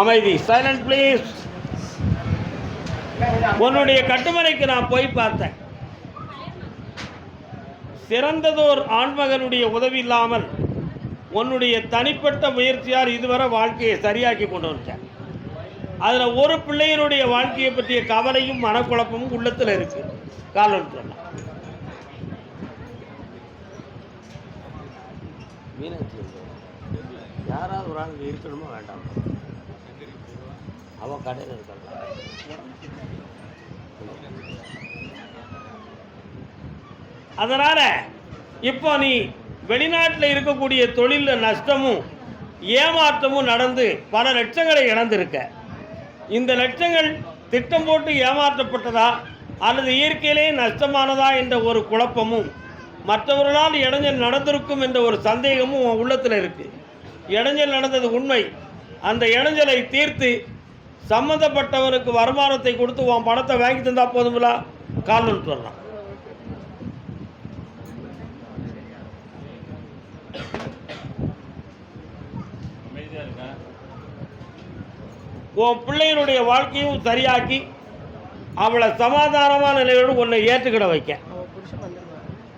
அமைதி. Silent please உன்னுடைய கட்டுமனைக்கு நான் போய் பார்த்தேன். சிறந்ததோர் ஆண்மகனுடைய உதவி இல்லாமல் உன்னுடைய தனிப்பட்ட முயற்சியால் இதுவரை வாழ்க்கையை சரியாக்கி கொண்டு வந்துட்டேன். அதில் ஒரு பிள்ளையினுடைய வாழ்க்கையை பற்றிய கவலையும் மனக்குழப்பமும் உள்ளத்தில் இருக்குது காரணம் மீனாட்சி மீனாட்சி யாராவது ஒரு ஆளுக்கு இருக்கணுமா வேண்டாம். அவன் கடையில் இருக்காங்க அதனால இப்போ நீ வெளிநாட்டில் இருக்கக்கூடிய தொழிலில் நஷ்டமும் ஏமாற்றமும் நடந்து பல லட்சங்களை இழந்திருக்க. இந்த லட்சங்கள் திட்டம் போட்டு ஏமாற்றப்பட்டதா? அல்லது இயற்கையிலே நஷ்டமானதா? என்ற ஒரு குழப்பமும் மற்றவர்களால் இடைஞ்சல் நடந்திருக்கும் என்ற ஒரு சந்தேகமும் உன் உள்ளத்தில் இருக்கு. இடைஞ்சல் நடந்தது உண்மை. அந்த இடைஞ்சலை தீர்த்து சம்மந்தப்பட்டவனுக்கு வருமானத்தை கொடுத்து உன் பணத்தை வாங்கி தந்தா போதுங்களா காரணம் சொல்லலாம் உன் பிள்ளையினுடைய வாழ்க்கையும் சரியாக்கி அவளை சமாதானமான நிலையோடு உன்னை ஏற்றுக்கிட வைக்க.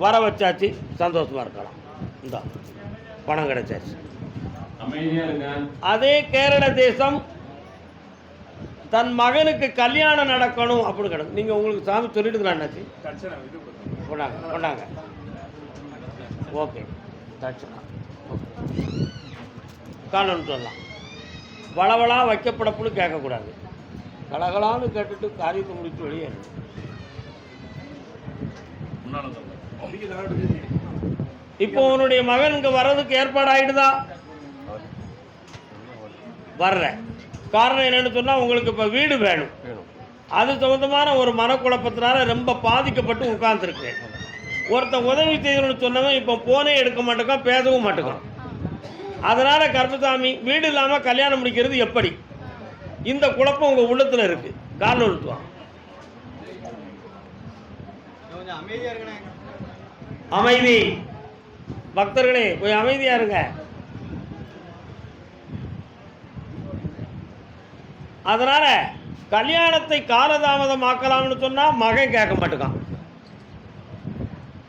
வர வச்சாச்சு சந்தோஷமா இருக்கலாம். இந்த பணம் கிடைச்சாச்சு. அதே கேரள தேசம் தன் மகனுக்கு கல்யாணம் நடக்கணும் அப்படின்னு கிடக்கு. நீங்கள் உங்களுக்கு சாமி சொல்லிட்டுங்களா அண்ணாச்சி? கொண்டாங்க கொண்டாங்க. ஓகே தட்சணா காரணம் சொல்லலாம். வளவளா வைக்கப்படப்புன்னு கேட்கக்கூடாது. கலகலான்னு கேட்டுட்டு காரியத்தை முடிச்சு வெளியே இப்போ உன்னுடைய மகன் இங்கே வர்றதுக்கு ஏற்பாடு ஆயிடுதா வர்ற காரணம் என்னன்னு சொன்னால் உங்களுக்கு இப்போ வீடு வேணும். அது சம்பந்தமான ஒரு மனக்குழப்பத்தினால ரொம்ப பாதிக்கப்பட்டு உட்கார்ந்துருக்கேன் ஒருத்தன் உதவி செய்யணும்னு சொன்னவன் இப்போ போனே எடுக்க மாட்டேங்கான் பேசவும் மாட்டேங்கான் அதனால கருப்பசாமி வீடு இல்லாமல் கல்யாணம் முடிக்கிறது எப்படி? இந்த குழப்பம் உங்கள் உள்ளத்தில் இருக்குது காரணம் நிறுத்துவான் அமைதி. பக்தர்களே போய் அமைதியா இருங்க. அதனால கல்யாணத்தை காலதாமதமாக்கலாம்னு சொன்னால் மகன் கேட்க மாட்டேங்கான்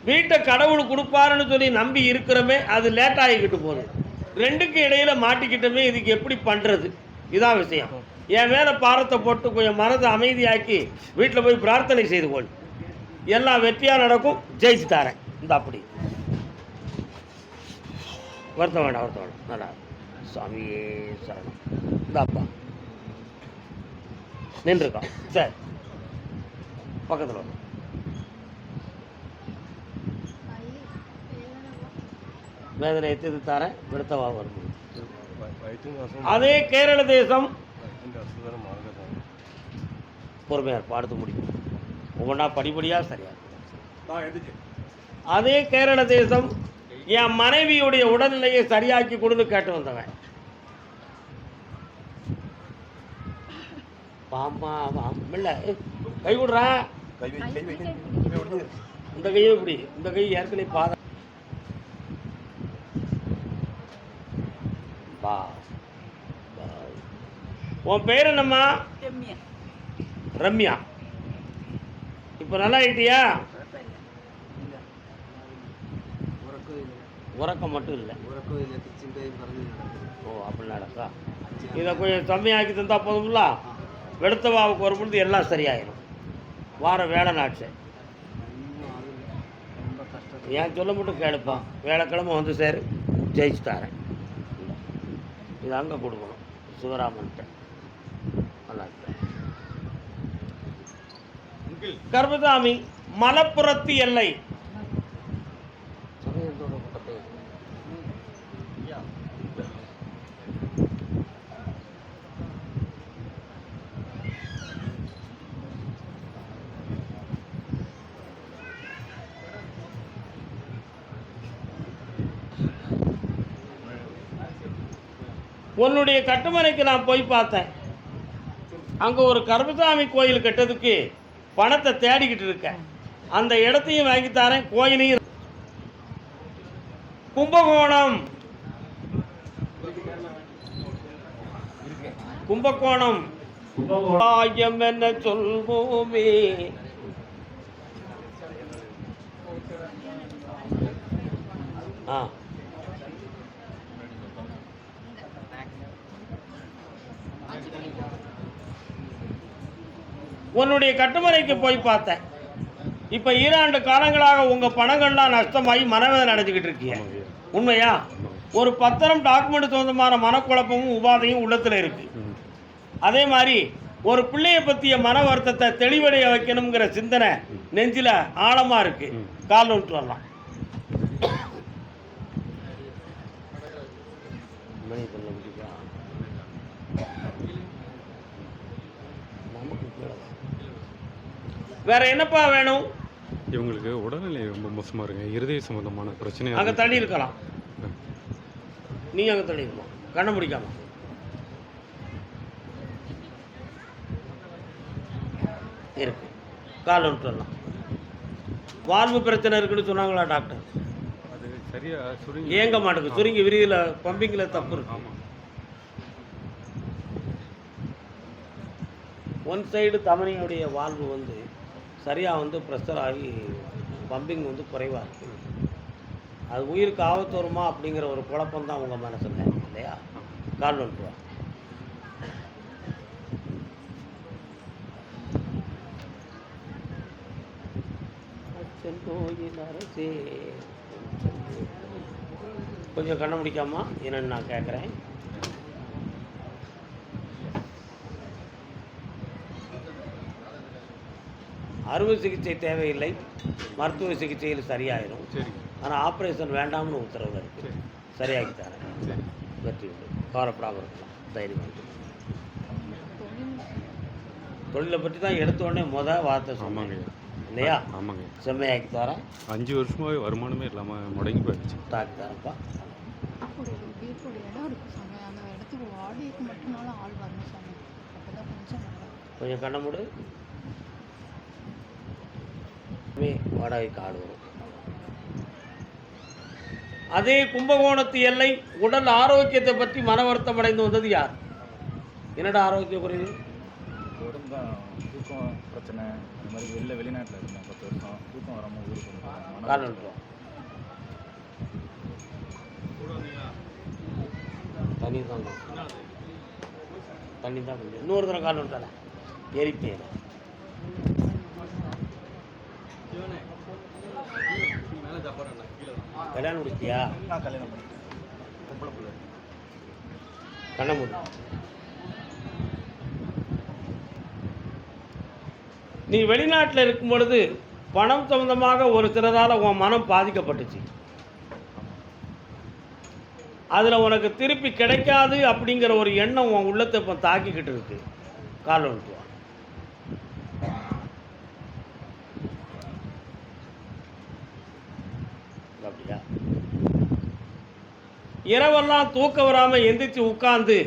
வீட்டை கடவுள் கொடுப்பாருன்னு சொல்லி நம்பி இருக்கிறோமே அது லேட் ஆகிக்கிட்டு போகுது. ரெண்டுக்கும் இடையில் மாட்டிக்கிட்டோமே இதுக்கு எப்படி பண்ணுறது இதான் விஷயம். என் மேலே பாரத்தை போட்டு கொஞ்சம் மனதை அமைதியாக்கி வீட்டில் போய் பிரார்த்தனை செய்து கொள். எல்லாம் வெற்றியாக நடக்கும். ஜெயிச்சு தாரேன். இந்த அப்படி. வருத்தம் வேண்டாம் வருத்தம் வேண்டாம். நல்லா சாமியே சரணம். இந்த அப்பா. நின்றுருக்கான் சரி. பக்கத்தில் வரும் வேதனை எத்தி தரேன். விடுத்தவா வரும். அதே கேரள தேசம். பொறுமையார் அடுத்து முடிக்கும். ஒவ்வொன்றா படிப்படியாக சரியா அதே கேரள தேசம் என் மனைவியுடைய உடல்நிலையை சரியாக்கி கொடுன்னு கேட்டு வந்தவன். பாமா இல்ல கை விடுறா. இந்த கையை இப்படி இந்த கை ஏற்கனவே பாத பா பா. உன் பேர் என்னம்மா? ரம்யா. இப்போ நல்லா ஆயிட்டியா? உறக்கம் மட்டும் இல்லை. ஓ அப்படி நடக்கா? இதை கொஞ்சம் கம்மியாக்கி தந்தா போதும்ல? வெளுத்தவாவுக்கு வரும்பொழுது எல்லாம் சரியாயிடும் வார வேலை நாட்சு. ஏன் சொல்ல மட்டும் கேளுப்பான் வேலைக்கிழமை வந்து சேரு. ஜெயிச்சு தரேன். இது அங்கே கொடுக்கணும். சிவராமன்ட்ட. நல்லா. கர்மசாமி மலப்புறத்து எல்லை. உன்னுடைய கட்டுமனைக்கு நான் போய் பார்த்தேன். அங்கே ஒரு கருப்பசாமி கோயில் கட்டதுக்கு பணத்தை தேடிக்கிட்டு இருக்கேன். அந்த இடத்தையும் வாங்கி தரேன் கோயிலையும். கும்பகோணம். கும்பகோணம். கும்பகோணம் என்ன சொல்வோமே. ஆ. உன்னுடைய கட்டுமனைக்கு போய் பார்த்தேன். இப்போ ஈராண்டு காலங்களாக உங்கள் பணங்கள்லாம் நஷ்டமாகி மனவேதனை அடைஞ்சிக்கிட்டு இருக்கீங்க உண்மையா? ஒரு பத்திரம் டாக்குமெண்ட் சொந்தமான மனக்குழப்பமும் உபாதையும் உள்ளத்தில் இருக்குது அதே மாதிரி ஒரு பிள்ளையை பற்றிய மன வருத்தத்தை தெளிவடைய வைக்கணுங்கிற சிந்தனை நெஞ்சில் ஆழமாக இருக்கு. கால் விட்டு வரலாம் மணி சொல்ல முடியுதா? நமக்கு கீழே தான். வேற என்னப்பா வேணும்? இவங்களுக்கு உடல்நிலை ரொம்ப மோசமாக இருக்குங்க. இருதய சம்பந்தமான பிரச்சனை அங்கே தள்ளி இருக்கலாம். நீ அங்கே தள்ளி இருக்கலாம் கண்ணை முடிக்காம. இருக்கு. கால் விட்டு வரலாம். வாழ்வு பிரச்சனை இருக்குன்னு சொன்னாங்களா டாக்டர்? அது சரியா சுருங்கி ஏங்க மாட்டேங்குது சுருங்கி விரிதியில் பம்பிங்கில் தப்பு இருக்கு. ஆமாம் ஒன் சைடு தமனியுடைய வாழ்வு வந்து சரியாக வந்து ப்ரெஷர் ஆகி பம்பிங் வந்து குறைவாக இருக்குது அது உயிருக்கு ஆபத்து வருமா அப்படிங்கிற ஒரு குழப்பம் தான் உங்கள் மனசில் இல்லையா? கால் வந்துட்டு கொஞ்சம் கண்ண முடிக்காமா என்னன்னு நான் கேட்குறேன் அறுவை சிகிச்சை தேவையில்லை. மருத்துவ சிகிச்சையில் சரியாயிரும். சரிங்க. ஆனால் ஆப்ரேஷன் வேண்டாம்னு உத்தரவு இருக்கு. சரி. சரியாக்கி தரேன். சரி. வெற்றி உண்டு. கவலைப்படாமல் இருக்கலாம். தைரியமாக தொழிலை பற்றி தான் எடுத்த உடனே முத வார்த்தை சொன்னாங்க இல்லையா? ஆமாங்க. செம்மையாக்கி தரேன். அஞ்சு வருஷமாவே வருமானமே இல்லாமல் முடங்கி போயிடுச்சு. தாக்கி தரேன்ப்பா. ஒரு வீட்டோட இடம் இருக்கு சாமி அந்த இடத்துக்கு வாடகைக்கு மட்டும்னாலும் ஆள் வரணும் சாமி அப்பதான் கொஞ்சம் நல்லா இருக்கும். கொஞ்சம் கண்ண மூடு மே வாடகைக்கு ஆடு வரும். அதே கும்பகோணத்து எல்லை உடல் ஆரோக்கியத்தை பற்றி மன வருத்தம் அடைந்து வந்தது யார்? என்னடா ஆரோக்கிய குறைவு தூக்கம் பிரச்சனை இந்த மாதிரி வெளில வெளிநாட்டில் இருந்தேன் பத்து வருஷம் தூக்கம் வராமல் ஊருக்கு காரணம். தண்ணி தான். தண்ணி தான் இன்னொரு தடவை கால் விட்டால எரிப்பேன் கல்யாணம் முடிச்சியா நான் கல்யாணம் பொம்பளை பிள்ளை. நீ வெளிநாட்டில் இருக்கும் பொழுது பணம் சம்பந்தமாக ஒரு சிலரால் உன் மனம் பாதிக்கப்பட்டுச்சு. அதில் உனக்கு திருப்பி கிடைக்காது அப்படிங்கிற ஒரு எண்ணம் உன் உள்ளத்தை இப்போ தாக்கிக்கிட்டு இருக்கு. கால் வந்துட்டு வா அப்படியா இரவெல்லாம் தூக்கம் வராமல் எந்திரிச்சு உட்காந்து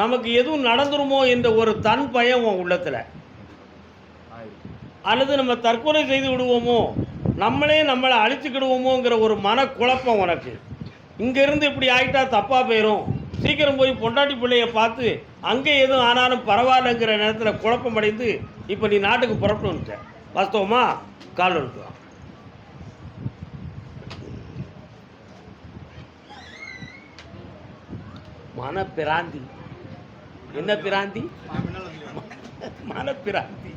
நமக்கு எதுவும் நடந்துருமோ என்ற ஒரு தன் பயம் உன் உள்ளத்தில். அல்லது நம்ம தற்கொலை செய்து விடுவோமோ நம்மளே நம்மளை அழிச்சுக்கிடுவோமோங்கிற ஒரு மனக்குழப்பம் உனக்கு. இங்கேருந்து இப்படி ஆகிட்டா தப்பாக போயிடும் சீக்கிரம் போய் பொண்டாட்டி பிள்ளைய பார்த்து அங்கே எதுவும் ஆனாலும் பரவாயில்லைங்கிற நேரத்தில் குழப்பம் அடைந்து இப்போ நீ நாட்டுக்கு புறப்பட்டு வந்துட்ட. வாஸ்தவமா? கால் வந்துட்டு வா. மன பிராந்தி என்ன பிராந்தி? மன பிராந்தி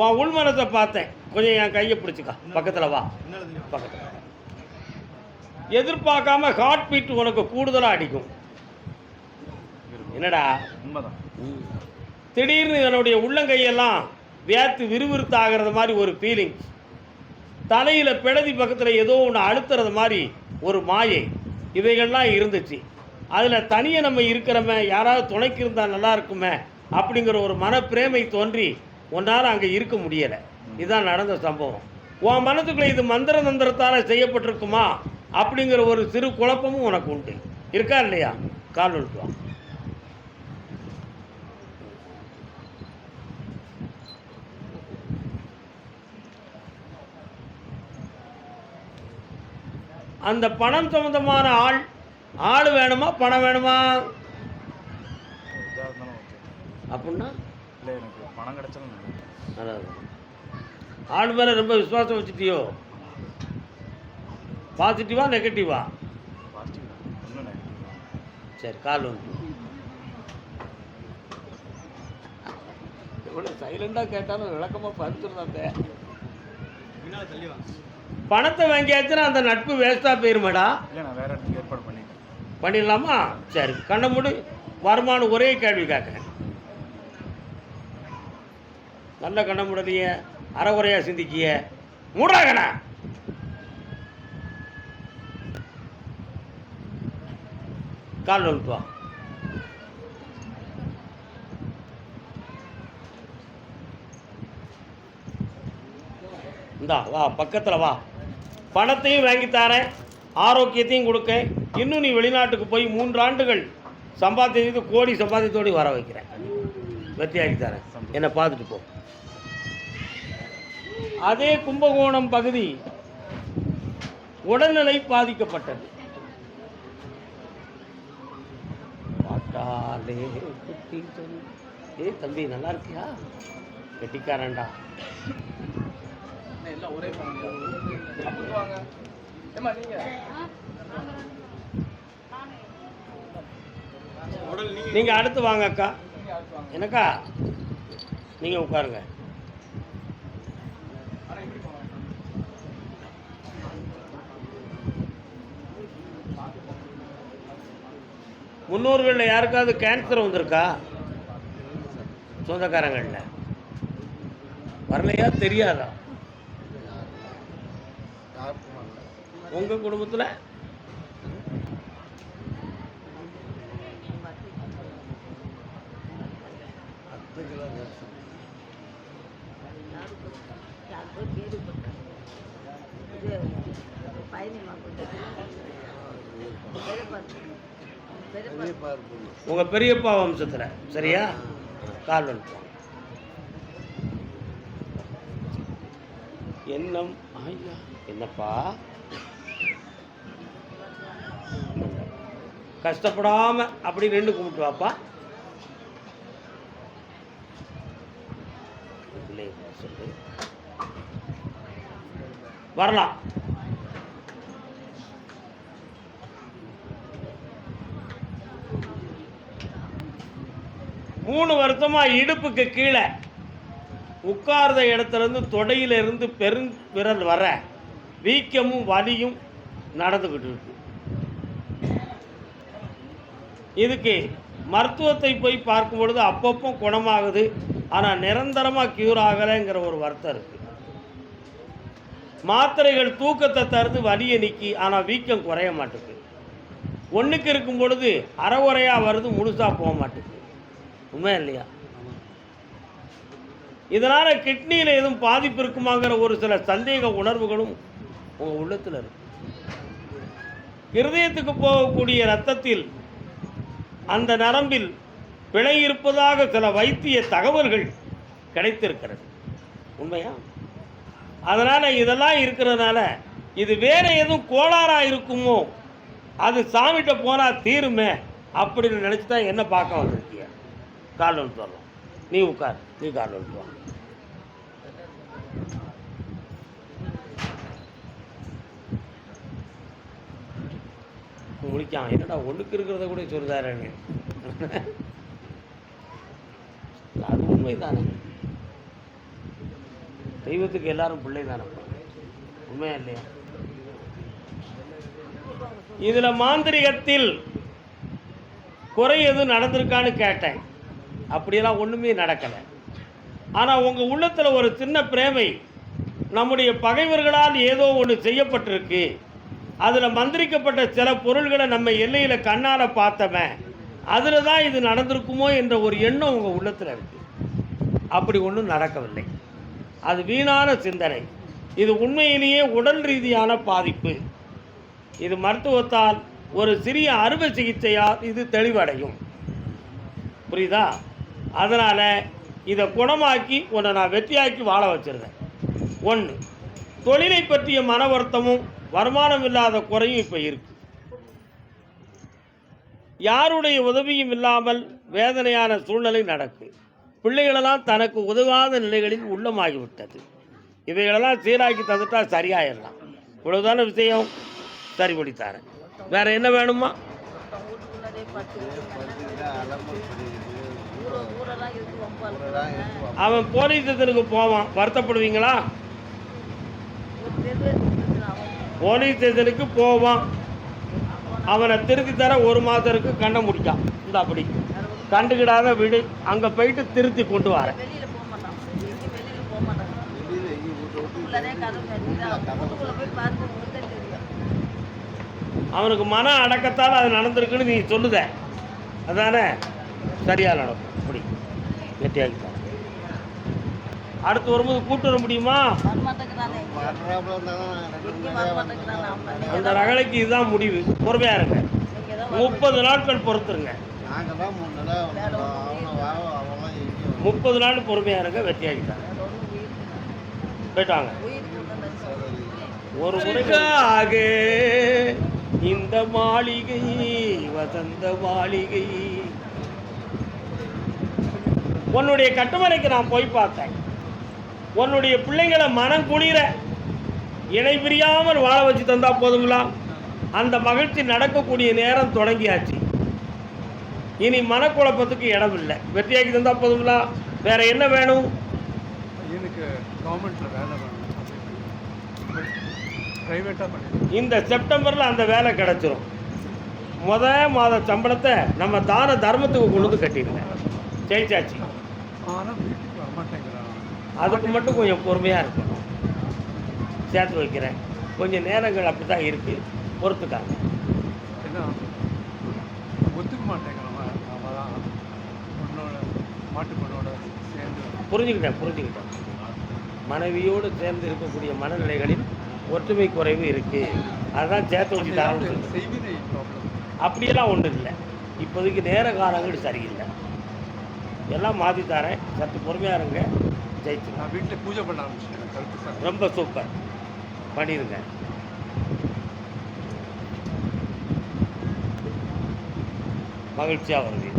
உன் உள் மனத்தை பார்த்தேன். கொஞ்சம் என் கையை பிடிச்சிக்கா. பக்கத்தில் வா. பக்கத்தில். எதிர்பார்க்காம ஹார்ட் பீட் உனக்கு கூடுதலாக அடிக்கும். என்னடா? உண்மைதான். திடீர்னு என்னுடைய உள்ளங்கையெல்லாம் வேர்த்து விறுவிறுத்தாகிறது மாதிரி ஒரு ஃபீலிங் தலையில் பிடதி பக்கத்தில் ஏதோ ஒன்று அழுத்துறது மாதிரி ஒரு மாயை. இவைகள்லாம் இருந்துச்சு. அதில் தனியே நம்ம இருக்கிறோமே யாராவது துணைக்கு இருந்தால் நல்லா இருக்குமே அப்படிங்கிற ஒரு மனப்பிரேமை தோன்றி உன்னால் அங்கே இருக்க முடியலை. இதுதான் நடந்த சம்பவம். உன் மனதுக்குள்ளே இது மந்திர தந்திரத்தால் செய்யப்பட்டிருக்குமா? அப்படிங்கிற ஒரு சிறு குழப்பமும் உனக்கு உண்டு. இருக்கா இல்லையா? கால் விட்டு அந்த பணம் சம்பந்தமான ஆள் ஆள் வேணுமா பணம் வேணுமா? அப்படின்னா? இல்லை எனக்கு பணம் கிடைச்சாலும். அதாவது ஆள் மேலே ரொம்ப விசுவாசம் வச்சுட்டியோ? பாசிட்டிவா நெகட்டிவா சரி கால் வந்து எவ்வளோ சைலண்டாக கேட்டாலும் விளக்கமாக படுத்துருந்தாங்க பணத்தை வாங்கியாச்சுன்னா அந்த நட்பு வேஸ்ட்டாக போயிருமாடா? இல்லை நான் வேறு பண்ணிடலாமா? சரி கண்ணை மூடி. வருமானம் ஒரே கேள்வி கேட்குறேன். நல்ல கண்ணை மூடலையே அறகுறையா சிந்திக்கிய. மூடாகண்ணா கால் வந்துட்டு இந்தா வா பக்கத்தில் வா. பணத்தையும் வாங்கி தரேன். ஆரோக்கியத்தையும் கொடுக்கேன் இன்னும் நீ வெளிநாட்டுக்கு போய் மூன்று ஆண்டுகள் சம்பாத்தியத்து கோடி சம்பாத்தியத்தோடு வர வைக்கிறேன். வெற்றியாக்கி தரேன். என்னை பார்த்துட்டு போ. அதே கும்பகோணம் பகுதி உடல்நிலை பாதிக்கப்பட்டது. பாட்டாலே. ஏய் தம்பி நல்லா இருக்கியா? கெட்டிக்காரன்டா. நீங்க? அடுத்து வாங்க அக்கா. எனக்கா? நீங்க உட்காருங்க. முன்னோர்களில் யாருக்காவது கேன்சர் வந்திருக்கா? சொந்தக்காரங்களில். வரலையா? தெரியாதா? உங்கள் குடும்பத்தில்? உங்க பெரியப்பா வம்சத்தில் சரியா? கால் வந்துட்டோம் எண்ணம் ஐயா? என்னப்பா? கஷ்டப்படாமல் அப்படி ரெண்டு கும்பிட்டு வாப்பா வரலாம். மூணு வருத்தமா இடுப்புக்கு கீழே உட்கார்ந்த இடத்துலேருந்து தொடையிலிருந்து பெரும் விரல் வர வீக்கமும் வலியும் நடந்துக்கிட்டு இருக்கு. இதுக்கு மருத்துவத்தை போய் பார்க்கும் பொழுது அப்பப்போ குணமாகுது. ஆனால் நிரந்தரமாக க்யூர் ஆகலைங்கிற ஒரு வருத்தம் இருக்கு. மாத்திரைகள் தூக்கத்தை தருது வலியை நிற்கி ஆனால் வீக்கம் குறைய மாட்டேங்குது ஒன்றுக்கு இருக்கும் பொழுது அறகுறையாக வருது முழுசாக போக மாட்டேங்குது உண்மை இல்லையா? இதனால் கிட்னியில் எதுவும் பாதிப்பு இருக்குமாங்கிற ஒரு சில சந்தேக உணர்வுகளும் உங்கள் உள்ளத்தில் இருக்கு. இருதயத்துக்கு போகக்கூடிய ரத்தத்தில் அந்த நரம்பில் பிழை இருப்பதாக சில வைத்திய தகவல்கள் கிடைத்திருக்கிறது. உண்மையா? அதனால் இதெல்லாம் இருக்கிறதுனால இது வேறு எதுவும் கோளாறாக இருக்குமோ அது சாமிகிட்ட போனால் தீருமே அப்படின்னு நினச்சி தான் என்ன பார்க்க வந்திருக்கிய? கால் வந்துட்டு நீ உட்கார். நீ கால் வந்துட்டு வா முடிக்கான் என்னடா ஒழுக்கு இருக்கிறத கூட சொல்லுதாரன்னு அது உண்மைதானே. தெய்வத்துக்கு எல்லாரும் பிள்ளை தானே உண்மையா இல்லையா? இதுல மாந்திரிகத்தில் குறை எதுவும் நடந்திருக்கான்னு கேட்டேன். அப்படியெல்லாம் ஒண்ணுமே நடக்கலை. ஆனா உங்க உள்ளத்துல ஒரு சின்ன பிரேமை நம்முடைய பகைவர்களால் ஏதோ ஒன்று செய்யப்பட்டிருக்கு. அதில் மந்திரிக்கப்பட்ட சில பொருள்களை நம்ம எல்லையில் கண்ணால் பார்த்தவன். அதில் தான் இது நடந்திருக்குமோ என்ற ஒரு எண்ணம் உங்கள் உள்ளத்தில் இருக்கு. அப்படி ஒன்றும் நடக்கவில்லை. அது வீணான சிந்தனை. இது உண்மையிலேயே உடல் ரீதியான பாதிப்பு. இது மருத்துவத்தால் ஒரு சிறிய அறுவை சிகிச்சையால் இது தெளிவடையும். புரியுதா? அதனால் இதை குணமாக்கி உன்னை நான் வெற்றியாக்கி வாழ வச்சுருந்தேன். ஒன்று தொழிலை பற்றிய மன வருத்தமும் வருமானம் இல்லாத குறையும் இப்போ இருக்கு. யாருடைய உதவியும் இல்லாமல் வேதனையான சூழ்நிலை நடக்கு. பிள்ளைகளெல்லாம் தனக்கு உதவாத நிலைகளில் உள்ளமாகிவிட்டது. இவைகளெல்லாம் சீராக்கி தந்துட்டா சரியாயிடலாம் இவ்வளவுதான விஷயம்? சரி பண்ணித்தாரேன் வேற என்ன வேணுமா? அவன் போலீஸ் ஸ்டேஷனுக்கு போவான். வருத்தப்படுவீங்களா? போலீஸ் ஸ்டேஷனுக்கு போவான். அவனை திருத்தி தர ஒரு மாதம் இருக்கு கண்ணை முடிக்கான் இந்த அப்படி. கண்டுக்கிடாத விடு. அங்கே போயிட்டு திருத்தி கொண்டு தெரியும் அவனுக்கு மன அடக்கத்தால் அது நடந்திருக்குன்னு நீ சொல்லுத. அதானே? சரியாக நடக்கும். அப்படி. கெட்டியாகிட்டான். அடுத்து வரும்போது கூட்டு வர முடியுமா? அந்த ரகலைக்கு இதுதான் முடிவு. பொறுமையா இருங்க. முப்பது நாட்கள் பொறுத்துருங்க. நாங்கள் முப்பது நாள் பொறுமையா இருங்க வெற்றியாகிட்டாங்க போயிட்டாங்க. ஒரு முறைக்காக இந்த மாளிகை வசந்த மாளிகை. உன்னுடைய கட்டுமனைக்கு நான் போய் பார்த்தேன். உன்னுடைய பிள்ளைங்களை மனம் குளிர இணை பிரியாமல் வாழ வச்சு தந்தா போதுங்களா? அந்த மகிழ்ச்சி நடக்கக்கூடிய நேரம் தொடங்கியாச்சு. இனி மனக்குழப்பத்துக்கு இடம் இல்லை வெற்றியாக்கி தந்தா போதுங்களா? வேற என்ன வேணும்? இந்த செப்டம்பரில் அந்த வேலை கிடச்சிரும். முத மாத சம்பளத்தை நம்ம தான தர்மத்துக்கு கொண்டு வந்து கட்டிடுங்க. ஜெயிச்சாச்சு. அதுக்கு மட்டும் கொஞ்சம் பொறுமையாக இருக்கணும். சேர்த்து வைக்கிறேன். கொஞ்சம் நேரங்கள் அப்படி தான் இருக்குது பொறுத்துக்காங்க ஒத்துக்க மாட்டேங்கிறான் அவன் தான் பொண்ணோட மாட்டு பொண்ணோட சேர்ந்து புரிஞ்சுக்கிட்டேன் புரிஞ்சுக்கிட்டேன். மனைவியோடு சேர்ந்து இருக்கக்கூடிய மனநிலைகளில் ஒற்றுமை குறைவு இருக்குது அதுதான் சேர்த்து வச்சு தரணும் அப்படியெல்லாம் ஒன்றும் இல்லை. இப்போதைக்கு நேர காலங்கள் சரியில்லை. எல்லாம் மாற்றி தரேன். சற்று பொறுமையாக இருங்க. ஜெயிச்சுங்க நான் வீட்டில் பூஜை பண்ண ஆரம்பிச்சிட்டேன். ரொம்ப சூப்பர். பண்ணிடுங்க. மகிழ்ச்சியாக வருது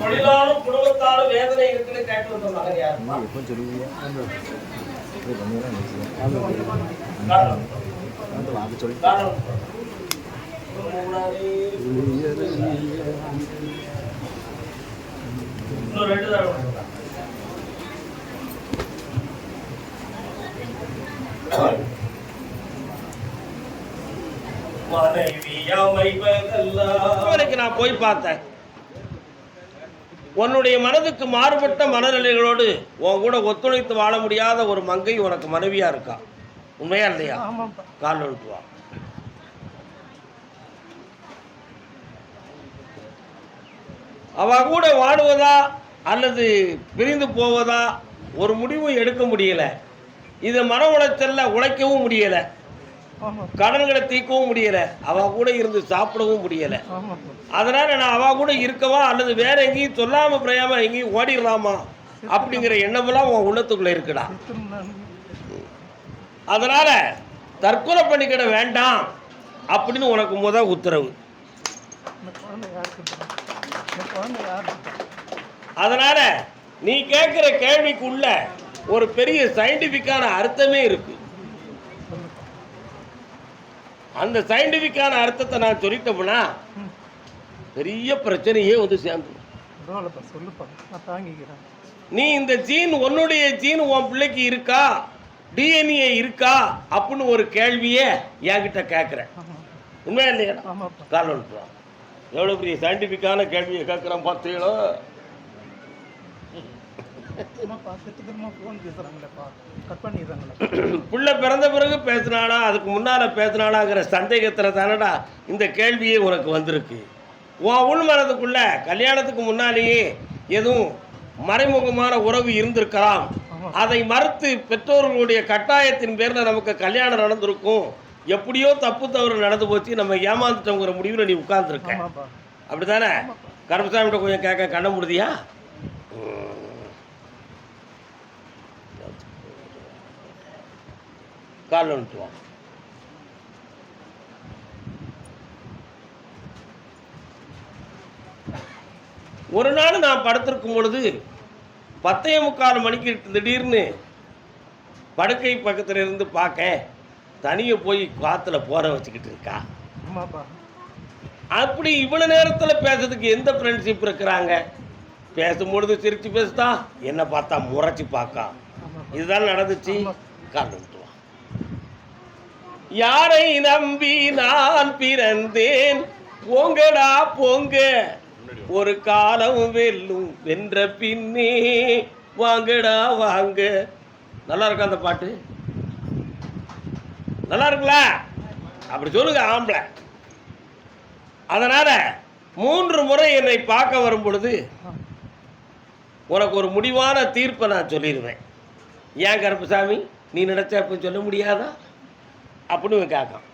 தொழிலாளர் குடும்பத்தாலும் வேதனை இருக்குன்னு கேட்டு வந்த மகன் காரணம். இன்னும் ரெண்டு தடவை. வரைக்கும் நான் போய் பார்த்தேன். உன்னுடைய மனதுக்கு மாறுபட்ட மனநிலைகளோடு உன் கூட ஒத்துழைத்து வாழ முடியாத ஒரு மங்கை உனக்கு மனைவியா இருக்கா? உண்மையா இல்லையா? கால் எழுத்து வா. அவ கூட வாடுவதா அல்லது பிரிந்து போவதா ஒரு முடிவும் எடுக்க முடியல. இது மன உளைச்சல்ல உழைக்கவும் முடியல. கடன்களை தீர்க்கவும் முடியல. அவ கூட இருந்து சாப்பிடவும் முடியல. அதனால நான் அவ கூட இருக்கவா அல்லது வேற எங்கேயும் சொல்லாம பிரயாம எங்கேயும் ஓடிடலாமா? அப்படிங்கிற எண்ணமெல்லாம் உன் உள்ளத்துக்குள்ள இருக்குடா. அதனால தற்கொலை பண்ணிக்கிட வேண்டாம் அப்படின்னு உனக்கு முத உத்தரவு. அதனால நீ கேட்குற கேள்விக்குள்ள ஒரு பெரிய சயின்டிஃபிக்கான அர்த்தமே இருக்கு. அந்த சயின்டிஃபிக்கான அர்த்தத்தை நான் சொல்லிட்டோம்னா பெரிய பிரச்சனையே வந்து சொல்லுப்பா. நான் தாங்கிக்கிறேன். நீ இந்த ஜீன் உன்னுடைய ஜீன் உன் பிள்ளைக்கு இருக்கா? டிஎன்ஏ இருக்கா? அப்படின்னு ஒரு கேள்வியை என்கிட்ட கேட்குற உண்மையா இல்லையா? கால் எவ்வளோ பெரிய சயின்டிஃபிக்கான கேள்வியை கேட்குறான் பார்த்தீங்களோ புள்ள பிறந்த பிறகு பேசினானா அதுக்கு முன்னால் பேசினானாங்கிற சந்தேகத்தில் தானடா இந்த கேள்வியே உனக்கு வந்திருக்கு. உன் உள் மனதுக்குள்ள கல்யாணத்துக்கு முன்னாலேயே எதுவும் மறைமுகமான உறவு இருந்திருக்கலாம். அதை மறுத்து பெற்றோர்களுடைய கட்டாயத்தின் பேரில் நமக்கு கல்யாணம் நடந்திருக்கும். எப்படியோ தப்பு தவறு நடந்து போச்சு. நம்ம ஏமாந்துட்டோங்கிற முடிவில் நீ உட்கார்ந்துருக்க. ஆமாப்பா. அப்படிதானே கருப்பசாமிகிட்ட கொஞ்சம் கேட்க கண்ண முடியுதியா காலில் விட்டுருவான் ஒரு நாள் நான் படுத்திருக்கும் பொழுது பத்தே முக்கால் மணிக்கு திடீர்னு படுக்கை பக்கத்தில் இருந்து பார்க்க தனியாக போய் காற்றுல போற வச்சுக்கிட்டு இருக்கா. அப்படி இவ்வளோ நேரத்தில் பேசுறதுக்கு எந்த ஃப்ரெண்ட்ஷிப் இருக்கிறாங்க? பேசும்பொழுது சிரித்து பேசுதா என்ன பார்த்தா முறைச்சி பார்க்கா. இதுதான் நடந்துச்சு. காரணம் யாரை நம்பி நான் பிறந்தேன்? போங்கடா போங்க. ஒரு காலம் வெல்லும் வென்ற பின்னே வாங்கடா வாங்க. நல்லா இருக்கா அந்த பாட்டு? நல்லா இருக்குல்ல? அப்படி சொல்லுங்க ஆம்பளை. அதனால மூன்று முறை என்னை பார்க்க வரும் பொழுது உனக்கு ஒரு முடிவான தீர்ப்பை நான் சொல்லிடுவேன். ஏன் கருப்புசாமி? நீ நினைச்ச இப்போ சொல்ல முடியாதா? அப்படின்னு கேட்கான்.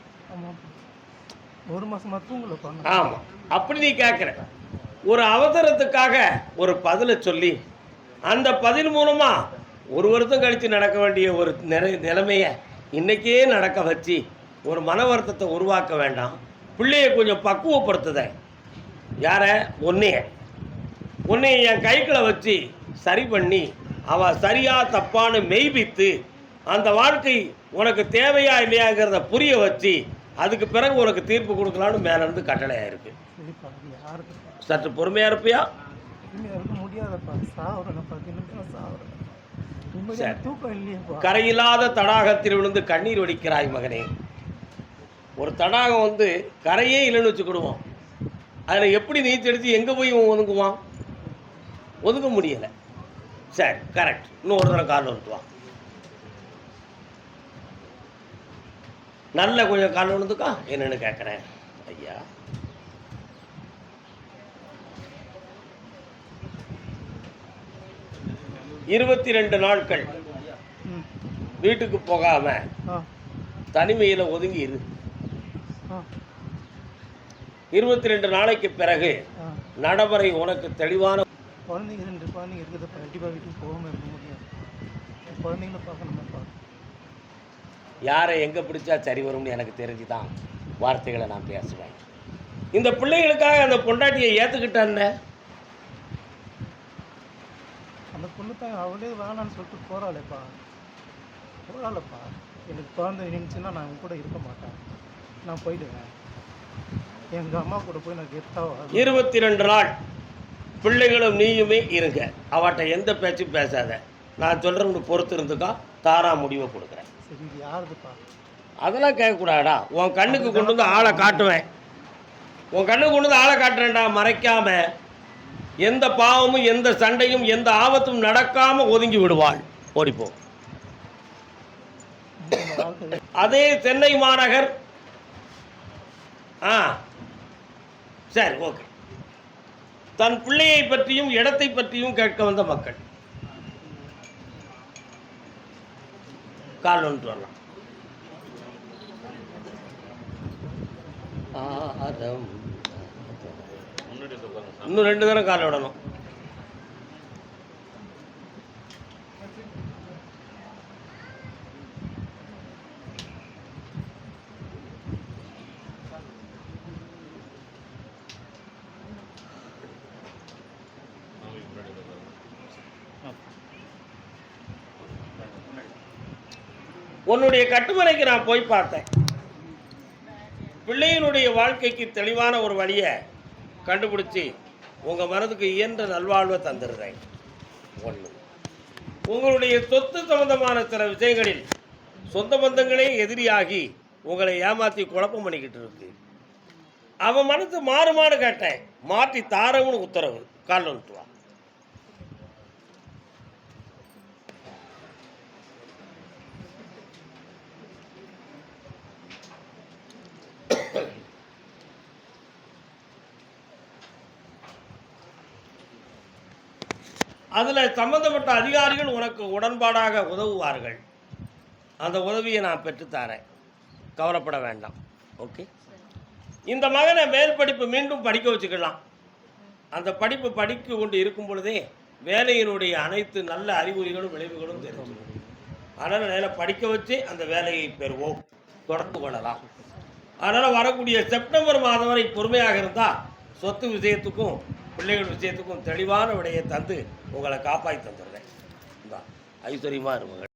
ஒரு மாசமா தூங்கலப்பா நான். ஆமாம் அப்படி நீ கேட்குற. ஒரு அவசரத்துக்காக ஒரு பதிலை சொல்லி அந்த பதில் மூலமாக ஒரு வருஷம் கழித்து நடக்க வேண்டிய ஒரு நிலை நிலைமையை இன்றைக்கே நடக்க வச்சு ஒரு மன வருத்தத்தை உருவாக்க வேண்டாம். பிள்ளைய கொஞ்சம் பக்குவப்படுத்துத. யார? ஒன்றைய உன்னைய என் கைக்குள்ள வச்சு சரி பண்ணி அவள் சரியா தப்பான்னு மெய்பித்து அந்த வாழ்க்கை உனக்கு தேவையா இல்லையாங்கிறத புரிய வச்சு அதுக்கு பிறகு உனக்கு தீர்ப்பு கொடுக்கலான்னு மேலேருந்து கட்டளையாக யாருக்குப்பா சற்று பொறுமையாக இருப்பியா? இருக்க கரையில்லாத தடாகத்தில் விழுந்து கண்ணீர் வடிக்கிறாய் மகனே. ஒரு தடாகம் வந்து கரையே இல்லைன்னு வச்சுக்கிடுவோம். அதில் எப்படி நீச்சல் அடித்து எங்கே போய் ஒதுங்குவான்? ஒதுங்க முடியலை. சரி கரெக்ட் இன்னும் ஒரு தடவை காலில் விட்டுவான் நல்ல கொஞ்சம் காலில் விழுந்துக்கா என்னன்னு கேட்குறேன் ஐயா. இருபத்தி ரெண்டு நாட்கள் வீட்டுக்கு போகாமல் ஆ. தனிமையில் ஒதுங்கி இரு. இருபத்தி ரெண்டு நாளைக்கு பிறகு நடைமுறை உனக்கு தெளிவான குழந்தைங்க ரெண்டு குழந்தைங்க இருக்குதுப்பா கண்டிப்பாக வீட்டுக்கு போகாமல் இருக்க முடியாது. குழந்தைங்கள பார்க்கணுமாப்பா யாரை எங்கே பிடிச்சா சரி வரும்னு எனக்கு தெரிஞ்சு தான் வார்த்தைகளை நான் பேசுவேன். இந்த பிள்ளைகளுக்காக அந்த பொண்டாட்டியை ஏற்றுக்கிட்டான்னு அந்த பொண்ணு தான் அவளே வேணான்னு சொல்லிட்டு போகிறாளேப்பா போகிறாளப்பா எனக்கு குழந்தை நினச்சுன்னா நான் உன் கூட இருக்க மாட்டேன். நான் போயிடுவேன். எங்கள் அம்மா கூட போய் நான் கெத்தாக இருபத்தி ரெண்டு நாள் பிள்ளைகளும் நீயுமே இருங்க. அவட்ட எந்த பேச்சும் பேசாத. நான் சொல்கிறவங்க பொறுத்து இருந்துக்கா தாரா முடிவை கொடுக்குறேன். இது யாருதுப்பா அதெல்லாம் கேட்கக்கூடாடா உன் கண்ணுக்கு கொண்டு வந்து ஆளை காட்டுவேன். உன் கண்ணுக்கு கொண்டு வந்து ஆளை காட்டுறேன்டா மறைக்காம. எந்த பாவமும் எந்த சண்டையும் எந்த ஆபத்தும் நடக்காம ஒதுங்கி விடுவாள். ஓடிப்போ அதே சென்னை மாநகர். ஆ. சரி ஓகே. தன் பிள்ளையை பற்றியும் இடத்தை பற்றியும் கேட்க வந்த மக்கள். கால் ஒன்று வரலாம் இன்னும் ரெண்டு தடவை கால் விடணும். உன்னுடைய கட்டுமனைக்கு நான் போய் பார்த்தேன். பிள்ளையினுடைய வாழ்க்கைக்கு தெளிவான ஒரு வழியை கண்டுபிடிச்சி உங்கள் மனதுக்கு இயன்ற நல்வாழ்வை தந்துடுறேன். ஒன்று உங்களுடைய சொத்து சம்பந்தமான சில விஷயங்களில் சொந்த பந்தங்களே எதிரியாகி உங்களை ஏமாற்றி குழப்பம் பண்ணிக்கிட்டு இருக்கு. அவன் மனசு மாறுமாறு கேட்டேன். மாற்றி தாரவுன்னு உத்தரவு. கால் வந்துட்டு அதில் சம்பந்தப்பட்ட அதிகாரிகள் உனக்கு உடன்பாடாக உதவுவார்கள். அந்த உதவியை நான் பெற்றுத்தாரேன். கவலைப்பட வேண்டாம். ஓகே இந்த மகனை மேல் படிப்பு மீண்டும் படிக்க வச்சுக்கலாம். அந்த படிப்பு படிக்க கொண்டு இருக்கும் பொழுதே வேலையினுடைய அனைத்து நல்ல அறிகுறிகளும் விளைவுகளும் தெரிஞ்சிடும். அதனால் நல்லா படிக்க வச்சு அந்த வேலையை பெறுவோம். தொடர்ந்து கொள்ளலாம். அதனால் வரக்கூடிய செப்டம்பர் மாதம் வரை பொறுமையாக இருந்தால் சொத்து விஷயத்துக்கும் பிள்ளைகள் விஷயத்துக்கும் தெளிவான விடையை தந்து உங்களை காப்பாற்றி தந்துடுறேன். ஐஸ்வர்யமாக இருங்க